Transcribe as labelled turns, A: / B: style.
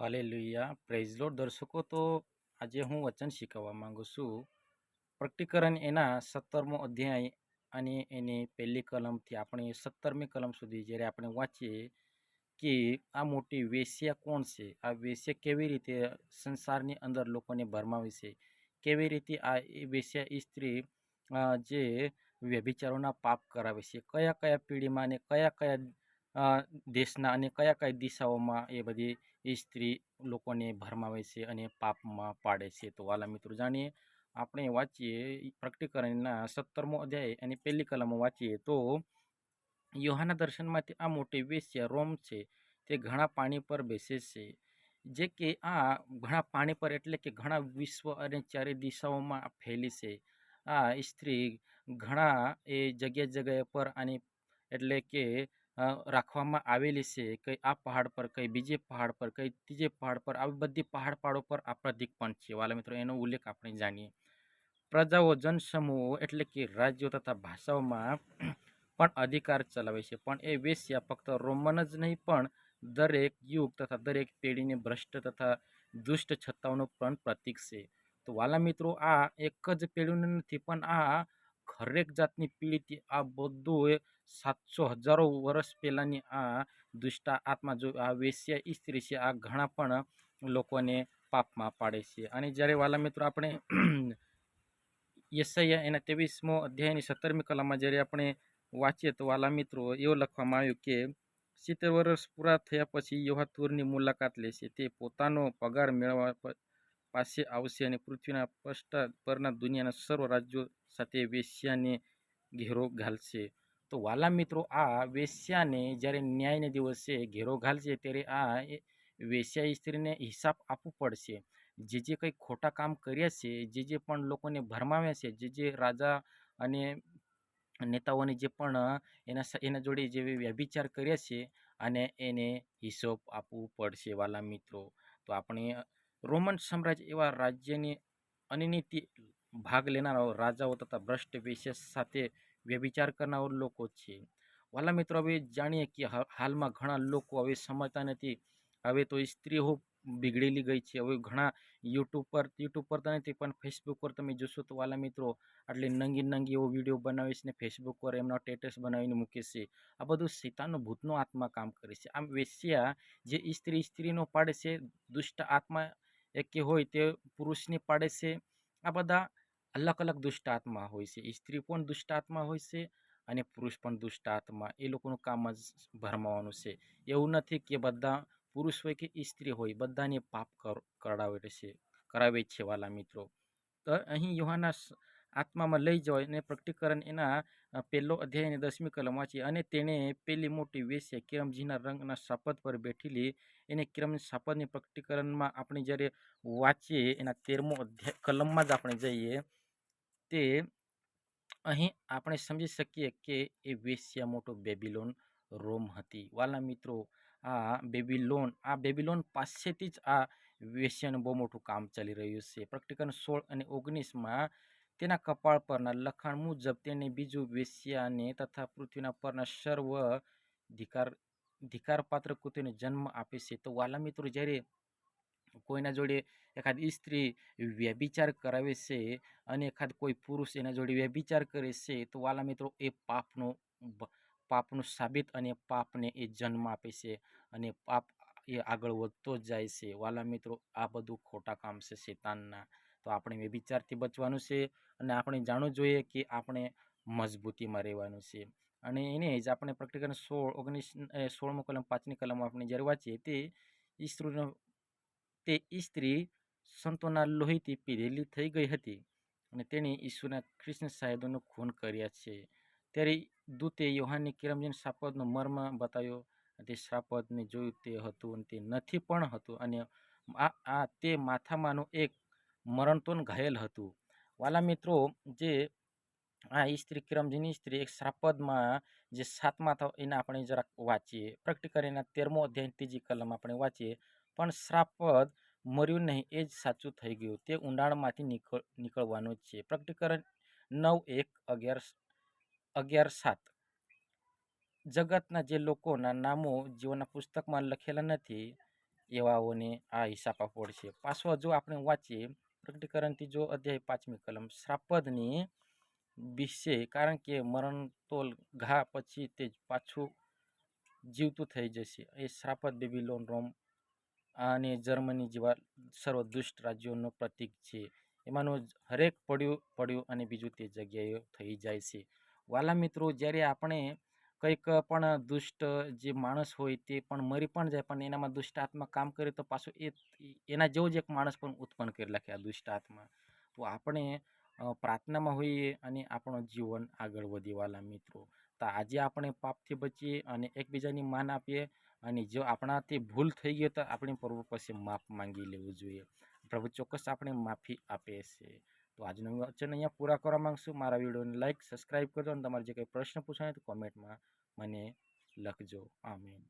A: Hallelujah. Praise પ્રેઝલોડ દર્શકો, તો આજે હું વચન શીખવવા માગું છું. પ્રકટીકરણ એના સત્તરમો અધ્યાય અને એની પહેલી કલમથી આપણે સત્તરમી કલમ સુધી જ્યારે આપણે વાંચીએ કે આ મોટી વેશ્યા કોણ છે? આ વેશ્યા કેવી રીતે સંસારની અંદર લોકોને ભરમાવે છે? કેવી રીતે આ વેશ્યા સ્ત્રી જે વ્યભિચારોના પાપ કરાવે છે? કયા કયા પેઢીમાં અને કયા કયા દેશના અને કયા કયા દિશાઓમાં એ બધી એ સ્ત્રી લોકોને ભરમાવે છે અને પાપમાં પાડે છે. તો વાલા મિત્રો જાણીએ, આપણે વાંચીએ પ્રકટીકરણના સત્તરમો અધ્યાય અને પહેલી કલમો વાંચીએ તો યોહાના દર્શનમાંથી આ મોટી વેશ્યા રોમ છે, તે ઘણા પાણી પર બેસે છે. જે કે આ ઘણા પાણી પર એટલે કે ઘણા વિશ્વ અને ચારે દિશાઓમાં ફેલી છે. આ સ્ત્રી ઘણા એ જગ્યા જગ્યા પર આની એટલે કે રાખવામાં આવેલી છે. કે આ પહાડ પર, કઈ બીજે પહાડ પર, કઈ ત્રીજે પહાડ પર, આવી બધી પહાડ પહાડો પર આ પ્રતિક પણ છે. વાલા મિત્રો, એનો ઉલ્લેખ આપણે જાણીએ. પ્રજાઓ, જનસમૂહો એટલે કે રાજ્યો તથા ભાષાઓમાં પણ અધિકાર ચલાવે છે. પણ એ વેશ્યા ફક્ત રોમન જ નહીં, પણ દરેક યુગ તથા દરેક પેઢીને ભ્રષ્ટ તથા દુષ્ટ છત્તાઓનું પણ પ્રતીક છે. તો વાલા મિત્રો, આ એક જ પેઢીનું નથી, પણ આ હરેક જાતની પીઢીથી આ બધું સાતસો હજારો વર્ષ પહેલાંની આ દુષ્ટા આત્મા જો આ વેશ્યા સ્ત્રી છે, આ ઘણા પણ લોકોને પાપમાં પાડે છે. અને જ્યારે વાલા મિત્રો આપણે યશૈયા એના ત્રેવીસમો અધ્યાયની સત્તરમી કલામાં જ્યારે આપણે વાંચીએ તો વાલા મિત્રો એવું લખવામાં આવ્યું કે, સિત્તેર વર્ષ પૂરા થયા પછી યોહાતુરની મુલાકાત લેશે તે પોતાનો પગાર મેળવવા પાસે આવશે અને પૃથ્વીના પશ્ચાત પરના દુનિયાના સર્વ રાજ્યો સાથે વેશ્યાને ઘેરો ઘાલશે. તો વાલા મિત્રો, આ વેશ્યાને જ્યારે ન્યાયને દિવસે ઘેરો ઘાલશે, ત્યારે આ વેશ્યા સ્ત્રીને હિસાબ આપવું પડશે. જે જે કંઈ ખોટા કામ કર્યા છે, જે જે પણ લોકોને ભરમાવ્યા છે, જે જે રાજા અને નેતાઓને જે પણ એના એના જોડે જે વ્યભિચાર કર્યા છે, અને એને હિસાબ આપવું પડશે વાલા મિત્રો. તો આપણે રોમન સામ્રાજ્ય એવા રાજ્યની અનિનીતિ ભાગ લેનારા રાજાઓ તથા ભ્રષ્ટ વેશ્ય સાથે વ્યભિચાર કરનાર લોકો છે વાલા મિત્રો, હવે જાણીએ કે હાલમાં ઘણા લોકો હવે સમજતા નથી. હવે તો સ્ત્રીઓ બિગડેલી ગઈ છે. હવે ઘણા યુટ્યુબ પર યુટ્યુબ પર તો નથી, પણ ફેસબુક પર તમે જોશો તો વાલા મિત્રો આટલી નંગી નંગી એવો વીડિયો બનાવે ને ફેસબુક પર એમનો સ્ટેટસ બનાવીને મૂકે છે. આ બધું સીતાનો ભૂતનો આત્મા કામ કરે છે. આમ વેશ્યા જે સ્ત્રી સ્ત્રીનો પાડે છે, દુષ્ટ આત્મા એક કે હોય તે પુરુષને પાડે છે. આ બધા અલગ અલગ દુષ્ટ આત્મા હોય છે. સ્ત્રી પણ દુષ્ટાત્મા હોય છે અને પુરુષ પણ દુષ્ટાત્મા. એ લોકોનું કામ જ ભરમાવાનું છે. એવું નથી કે બધા પુરુષ હોય કે સ્ત્રી હોય, બધાને પાપ કર- કરાવે છે કરાવે છે વાલા મિત્રો. તો અહીં યુવાના આત્મામાં લઈ જવાય અને પ્રકટીકરણ એના પહેલો અધ્યાય અને દસમી કલમ વાંચી. અને તેણે પેલી મોટી વેશ્ય કિરમજીના રંગના શપથ પર બેઠેલી. એને કિરમ શપથની પ્રકટીકરણમાં આપણે જ્યારે વાંચીએ એના તેરમો અધ્યાય કલમમાં જ આપણે જઈએ. તે અહીં આપણે સમજી શકીએ કે એ વેશ્યા મોટો બેબીલોન રોમ હતી. વાલા મિત્રો, આ બેબીલોન આ બેબીલોન પાસેથી જ આ વેશ્યાનું બહુ મોટું કામ ચાલી રહ્યું છે. પ્રકટીકરણ સોળ અને ઓગણીસમાં તેના કપાળ પરના લખાણ મુજબ તેને બીજું વેશ્યાને તથા પૃથ્વીના પરના સર્વ ધિકાર, ધિકારપાત્ર કૃતિને જન્મ આપે છે. તો વાલા મિત્રો, જ્યારે કોઈના જોડે એખાદ સ્ત્રી વ્યભિચાર કરાવે છે અને એખાદ કોઈ પુરુષ એના જોડે વ્યભિચાર કરે છે, તો વાલા મિત્રો એ પાપનો પાપનું સાબિત અને પાપને એ જન્મ આપે છે અને પાપ એ આગળ વધતો જ જાય છે. વાલા મિત્રો, આ બધું ખોટા કામ છે શેતાનના. તો આપણે વ્યભિચારથી બચવાનું છે અને આપણે જાણવું જોઈએ કે આપણે મજબૂતીમાં રહેવાનું છે. અને એને જ આપણે પ્રકટીકરણ સોળ ઓગણીસ સોળમો કલમ પાંચની કલમ આપણે જ્યારે વાંચીએ તે ઈસ્ત્રીનો તે સ્ત્રી સંતોના લોહીથી પીધેલી થઈ ગઈ હતી અને તેણે ઈશ્વરના કૃષ્ણ સાહેબનું ખૂન કર્યા છે. ત્યારે દૂતે યોહાનની કિરમજીન શાપદનો મર્મ બતાવ્યો તે શાપદને જોયું તે હતું અને તે નથી પણ હતું અને આ આ તે માથામાંનું એક મરણતોન ઘાયલ હતું. વાલા મિત્રો, જે આ સ્ત્રી કિરમજીની સ્ત્રી એક શ્રાપદમાં જે સાત માથા એને આપણે જરાક વાંચીએ. પ્રકટીકરણ તેરમો અધ્યાય ત્રીજી કલમ આપણે વાંચીએ. પણ શ્રાપદ મર્યું નહીં, એ જ સાચું થઈ ગયું. તે ઊંડાણમાંથી નીકળ, નીકળવાનું છે. પ્રકટીકરણ નવ એક અગિયાર અગિયાર સાત. જગતના જે લોકોના નામો જીવનના પુસ્તકમાં લખેલા નથી, એવાઓને આ હિસાબ આપવો પડશે. પાછો જો આપણે વાંચીએ, પ્રકટીકરણથી જો અધ્યાય પાંચમી કલમ, શ્રાપદની વિશે, કારણ કે મરણ તોલ ઘા પછી તે પાછું જીવતું થઈ જશે. એ શ્રાપદ બેબીલોન રોમ અને જર્મની જેવા સર્વ દુષ્ટ રાજ્યોનું પ્રતીક છે. એમાંનું હરેક પડ્યું પડ્યું અને બીજું તે જગ્યાએ થઈ જાય છે. વાલા મિત્રો, જ્યારે આપણે કંઈક પણ દુષ્ટ જે માણસ હોય તે પણ મરી પણ જાય પણ એનામાં દુષ્ટ આત્મા કામ કરે તો પાછું એ એના જેવો જ એક માણસ પણ ઉત્પન્ન કરી નાખે આ દુષ્ટ આત્મા. તો આપણે પ્રાર્થનામાં હોઈએ અને આપણું જીવન આગળ વધે વાલા મિત્રો. તો આજે આપણે પાપથી બચીએ અને એકબીજાની માન આપીએ અને જો આપણાથી ભૂલ થઈ ગઈ તો આપણે પ્રભુ પાસે માફ માંગી લેવું જોઈએ. પ્રભુ ચોક્કસ આપણે માફી આપે છે. તો આજનું વચન અહીંયા પૂરા કરવા માંગશું. મારા વિડીયોને લાઈક, સબસ્ક્રાઈબ કરજો અને તમારે જે કંઈ પ્રશ્ન પૂછાય તો કોમેન્ટમાં મને લખજો. આમીન.